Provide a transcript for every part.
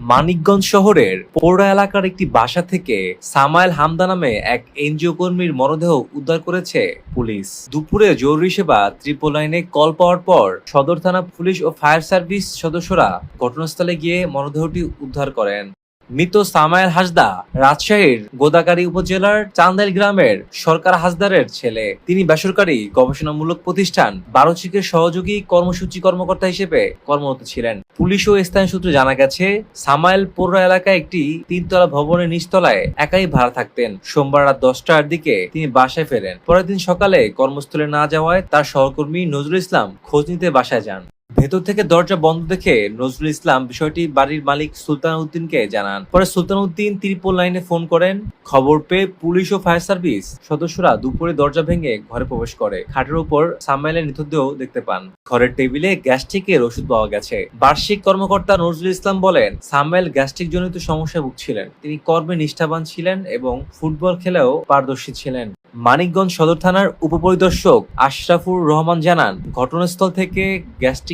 মানিকগঞ্জ শহরের পৌরা এলাকার একটি বাসা থেকে সামাইল হামদা নামে এক এনজিও কর্মীর মরদেহ উদ্ধার করেছে পুলিশ। দুপুরে জরুরি সেবা ত্রিপল লাইনে কল পাওয়ার পর সদর থানা পুলিশ ও ফায়ার সার্ভিস সদস্যরা ঘটনাস্থলে গিয়ে মরদেহটি উদ্ধার করেন। মৃত সামায়েল হাসদা রাজশাহীর গোদাকারী উপজেলার চান্দেল গ্রামের সরকার হাসদারের ছেলে। তিনি বেসরকারি গবেষণামূলক প্রতিষ্ঠান বারোচিকের সহযোগী কর্মসূচি কর্মকর্তা হিসেবে কর্মরত ছিলেন। পুলিশ ও স্থানীয় সূত্রে জানা গেছে সামাইল পৌর এলাকায় একটি তিনতলা ভবনের নিচতলায় একাই ভাড়া থাকতেন। সোমবার রাত দশটার দিকে তিনি বাসায় ফেরেন। পরের দিন সকালে কর্মস্থলে না যাওয়ায় তার সহকর্মী নজরুল ইসলাম খোঁজ নিতে বাসায় যান। ভেতর থেকে দরজা বন্ধ দেখে নজরুল ইসলাম বিষয়টি বাড়ির মালিক সুলতান উদ্দিনকে জানান। পরে সুলতান উদ্দিন ত্রিপল লাইনে ফোন করেন। খবর পেয়ে পুলিশ ও ফায়ার সার্ভিস সদস্যরা দুপুরে দরজা ভেঙে ঘরে প্রবেশ করে। খাটের উপর সামাইলের মৃতদেহ দেখতে পান। ঘরের টেবিলে গ্যাস্ট্রিকের ওষুধ পাওয়া গেছে। বার্ষিক কর্মকর্তা নজরুল ইসলাম বলেন, সামাইল গ্যাস্ট্রিক জনিত সমস্যায় ভুগছিলেন। তিনি কর্মে নিষ্ঠাবান ছিলেন এবং ফুটবল খেলেও পারদর্শী ছিলেন। মানিকগঞ্জ সদর থানার উপপরিদর্শক আশরাফুর রহমান জানান, ঘটনাস্থল থেকে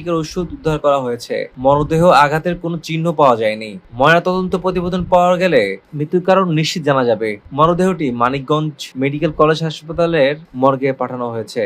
গ্যাস্ট্রিকের ওষুধ উদ্ধার করা হয়েছে। মরদেহ, আঘাতের কোনো চিহ্ন পাওয়া যায়নি। ময়নাতদন্ত প্রতিবেদন পাওয়া গেলে মৃত্যুর কারণ নিশ্চিত জানা যাবে। মরদেহটি মানিকগঞ্জ মেডিকেল কলেজ হাসপাতালের মর্গে পাঠানো হয়েছে।